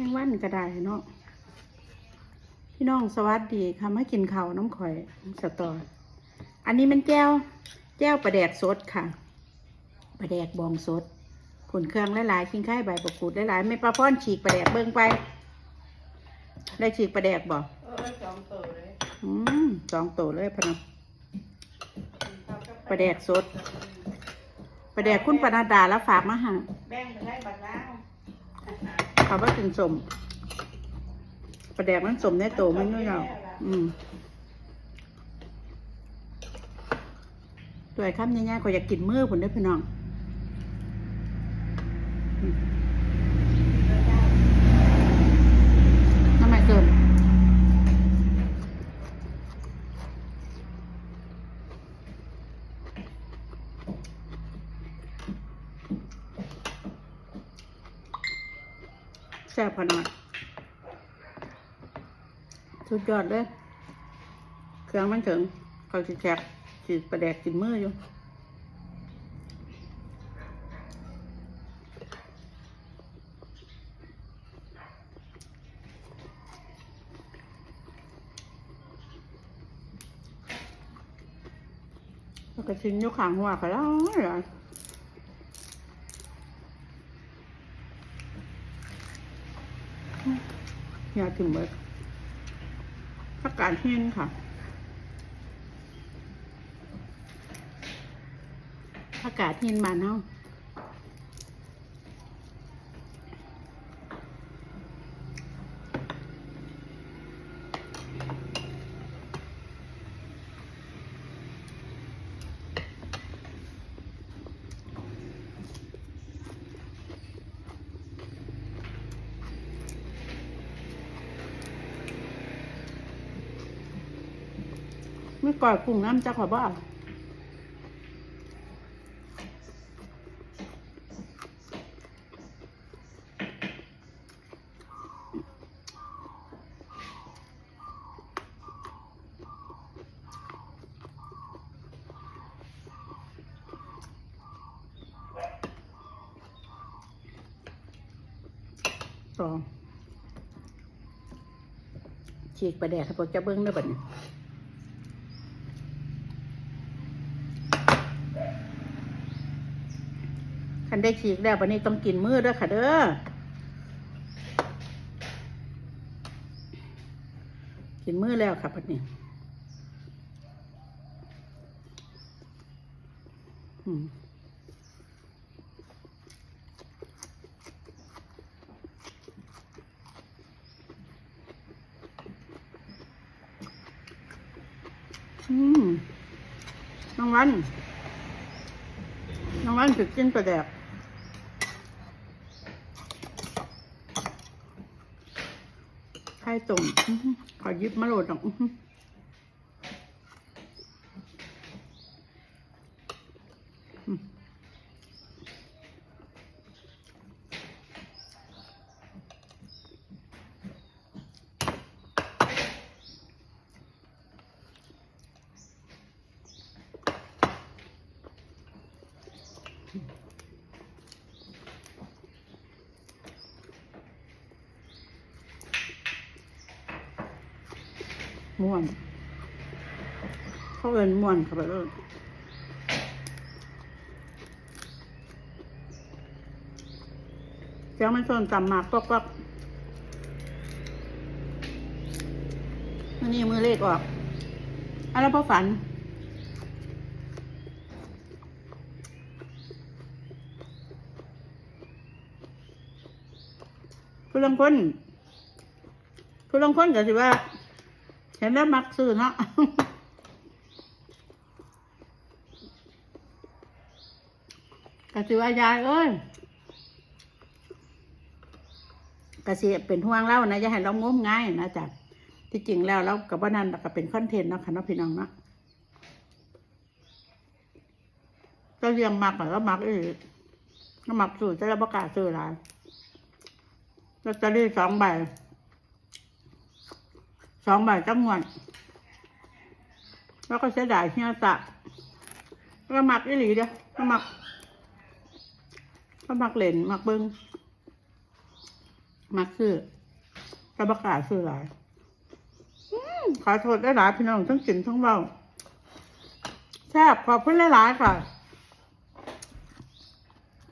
มงวันก็ได้เนาะพี่น้องสวัสดีค่ะมากินข้าวน้ำข่อยสตออันนี้มันแก้ว แก้วปลาแดกสดค่ะปลาแดกบองสดผลเครื่องหลายๆขิงไข่ใบประกูดหลายๆไม่ปลาป้อนฉีกปลาแดกเบิ่งไปได้ฉีกปลาแดกบ่เออสองตัวเลยอืมสองตัวเลยพะนะปลาแดกสดปลาแดกคุณปนาดาแล้วฝากมาหาแบ่งไปได้บัตรแล้ว เขาว่ากินสมประแดกมันสมแนโตไม่น้อยเราอืมตัวไอ้ข้ามง่ายๆก็อยากกินมือผลได้พี่น้องอืมทำไมเกินแซ่บขนาดสุดยอดเลยเครื่องมันถึงเขาสิแซ่บสิประแดกกินมืออยู่แล้วก็ชิ้นอยกขางหัวก็แล้วเล ยอยากกินเบิดผักกาดเฮียนค่ะผักกาดเฮียนบานเฮา ไม่ก่อยกุ้งน้ำจักขอบ้าต่อฉีกไปแดกให้พวกจะเบิ้งได้บัดนี้ คันได้ฉีกแล้ววันนี้ต้องกินมือด้วยค่ะเด้อกินมือแล้วค่ะวันนี้อืมน้องวันน้องวันจะกินปลาแดก ไข่ตุ่มอื้อหือขอยิบมะโหลดหน่อยอื้อหืออืม ม่วน เขาเอินม่วนเข้าไปเลยเสียงมันส่วนต่ำมากก๊อกก๊อกอันนี้มือเลขออกอันแล้วพอฝันผู้ลางคนผู้ลางคนก็สิว่า เห็นแล้วมักซื้อเนาะก็สิว่ายายเอ้ยก็สิเป็นห่วงเล่านะอย่าให้เรางมง่ายนะจ๊ะที่จริงแล้วเรากับว่านั่นก็เป็นคอนเทนต์เนาะค่ะเนาะพี่น้องเนาะก็เรียงมักแล้วมักอีกก็มักซื้อแต่เราประกาศซื้อหลายลอตเตอรี่สองใบ สองใบจังหวัดแล้วก็เสียดายเฮียสะก็มักอีหลีเดียวก็มักก็มักเล่นมักเบิ้งมักซื้อกระบกล้าซื้อหลายขอโทษได้หลายพี่น้องทั้งกินทั้งเบาแซ่บขอบคุณหลายๆค่ะ